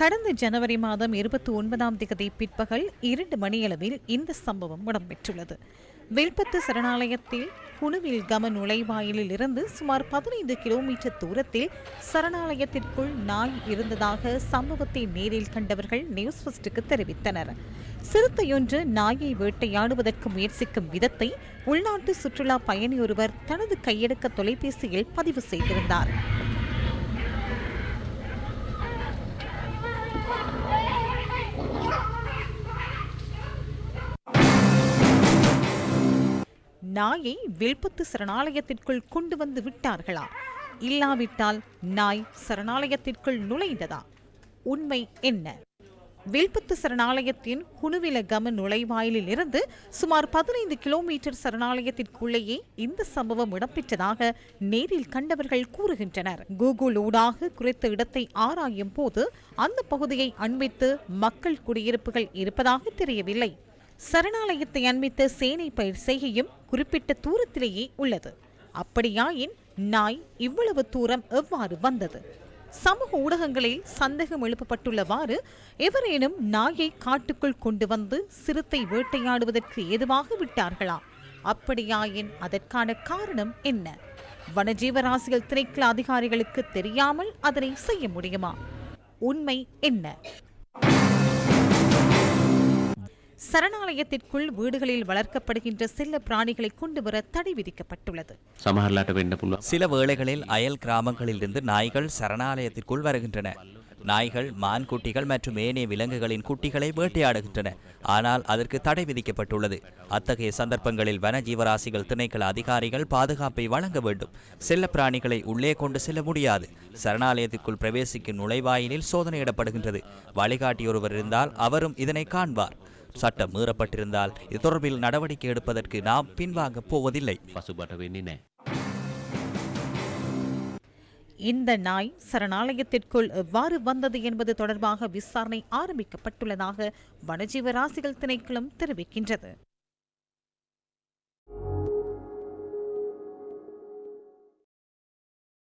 கடந்த ஜனவரி மாதம் இருபத்தி ஒன்பதாம் திகதி பிற்பகல் இரண்டு மணியளவில் இந்த சம்பவம் இடம்பெற்றுள்ளது. வில்பத்து சரணாலயத்தில் குழுவில் கம நுழைவாயிலில் இருந்து சுமார் பதினைந்து கிலோமீட்டர் தூரத்தில் சரணாலயத்திற்குள் நாய் இருந்ததாக சம்பவத்தை நேரில் கண்டவர்கள் நியூஸ் ஃபர்ஸ்டுக்கு தெரிவித்தனர். சிறுத்தையொன்று நாயை வேட்டையாடுவதற்கு முயற்சிக்கும் விதத்தை உள்நாட்டு சுற்றுலா பயணி ஒருவர் தனது கையடக்க தொலைபேசியில் பதிவு செய்திருந்தார். நாயை வில்பத்து சரணாலயத்திற்குள் கொண்டு வந்து விட்டார்களா? இல்லாவிட்டால் நாய் சரணாலயத்திற்குள் நுழைந்ததா? உண்மை என்ன? வில்பத்து சரணாலயத்தின் குணுவில கம நுழைவாயிலில் இருந்து சுமார் பதினைந்து கிலோமீட்டர் சரணாலயத்திற்குள்ளேயே இந்த சம்பவம் இடம்பெற்றதாக நேரில் கண்டவர்கள் கூறுகின்றனர். கூகுள் ஊடாக குறித்த இடத்தை ஆராயும் போது அந்த பகுதியை அண்மித்து மக்கள் குடியிருப்புகள் இருப்பதாக தெரியவில்லை. சரணாலயத்தை அண்மித்த சேனை பயிர் செய்கையும் குறிப்பிட்ட தூரத்திலேயே உள்ளது. அப்படியாயின் நாய் இவ்வளவு தூரம் எவ்வாறு வந்தது? சமூக ஊடகங்களில் சந்தேகம் எழுப்பப்பட்டுள்ளவாறு எவரேனும் நாயை காட்டுக்குள் கொண்டு வந்து சிறுத்தை வேட்டையாடுவதற்கு ஏதுவாக விட்டார்களா? அப்படியாயின் அதற்கான காரணம் என்ன? வனஜீவராசிகள் திணைக்கள அதிகாரிகளுக்கு தெரியாமல் அதனை செய்ய முடியுமா? உண்மை என்ன? சரணாலயத்திற்குள் வீடுகளில் வளர்க்கப்படுகின்ற செல்ல பிராணிகளை கொண்டு வர தடை விதிக்கப்பட்டுள்ளது. சில வேளைகளில் அயல் கிராமங்களில் இருந்து நாய்கள் சரணாலயத்திற்குள் வருகின்றன. நாய்கள் மான் குட்டிகள் மற்றும் ஏனைய விலங்குகளின் குட்டிகளை வேட்டையாடுகின்றன. ஆனால் அதற்கு தடை விதிக்கப்பட்டுள்ளது. அத்தகைய சந்தர்ப்பங்களில் வன ஜீவராசிகள் திணைக்கள அதிகாரிகள் பாதுகாப்பை வழங்க வேண்டும். செல்ல பிராணிகளை உள்ளே கொண்டு செல்ல முடியாது. சரணாலயத்திற்குள் பிரவேசிக்கும் நுழைவாயிலில் சோதனையிடப்படுகின்றது. வழிகாட்டியொருவர் இருந்தால் அவரும் இதனை காண்பார். சட்டம் மீறப்பட்டிருந்தால் இது தொடர்பில் நடவடிக்கை எடுப்பதற்கு நாம் பின்வாங்கப் போவதில்லை. இந்த நாய் சரணாலயத்திற்குள் எவ்வாறு வந்தது என்பது தொடர்பாக விசாரணை ஆரம்பிக்கப்பட்டுள்ளதாக வனஜீவராசிகள் திணைக்களம் தெரிவிக்கின்றது.